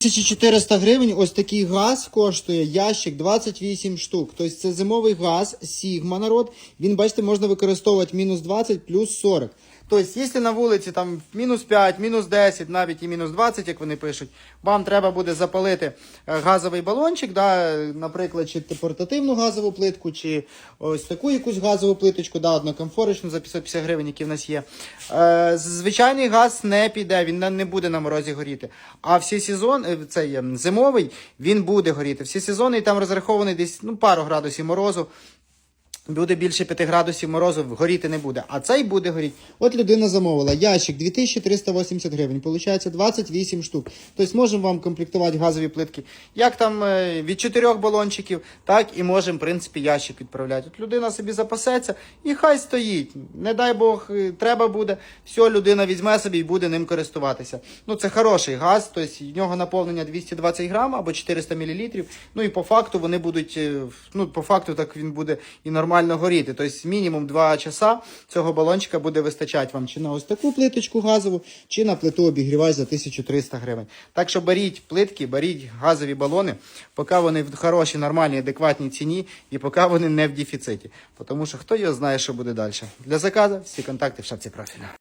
1400 гривень ось такий газ коштує ящик 28 штук. Тобто це зимовий газ Sigma народ. Він, бачите, можна використовувати мінус 20 плюс 40. Тобто, якщо на вулиці там мінус 5, мінус 10, навіть і мінус 20, як вони пишуть, вам треба буде запалити е, газовий балончик, да, наприклад, чи портативну газову плитку, чи ось таку якусь газову плиточку, да, однокомфорочну за 550 гривень, які в нас є. Е, звичайний газ не піде, він не- буде на морозі горіти. А всі сезон, е, цей е, зимовий, він буде горіти. Всі сезони там розрахований десь ну, пару градусів морозу. Буде більше 5 градусів морозу, горіти не буде. А цей буде горіти. От людина замовила ящик 2380 гривень. Получається 28 штук. Тобто можемо вам комплектувати газові плитки. Як там е, від 4 балончиків, так і можемо, в принципі, ящик відправляти. От людина собі запасеться і хай стоїть. Не дай Бог, е, треба буде. Все, людина візьме собі і буде ним користуватися. Ну, це хороший газ, тобто в нього наповнення 220 грам або 400 мл. Ну і по факту вони будуть, е, ну, по факту так він буде і нормально горіти. Тобто мінімум 2 часа цього балончика буде вистачати вам чи на ось таку плиточку газову, чи на плиту обігрівач за 1300 гривень. Так що беріть плитки, беріть газові балони, поки вони в хорошій, нормальній, адекватній ціні і поки вони не в дефіциті. Тому що хто його знає, що буде далі. Для заказу всі контакти в шапці профіля.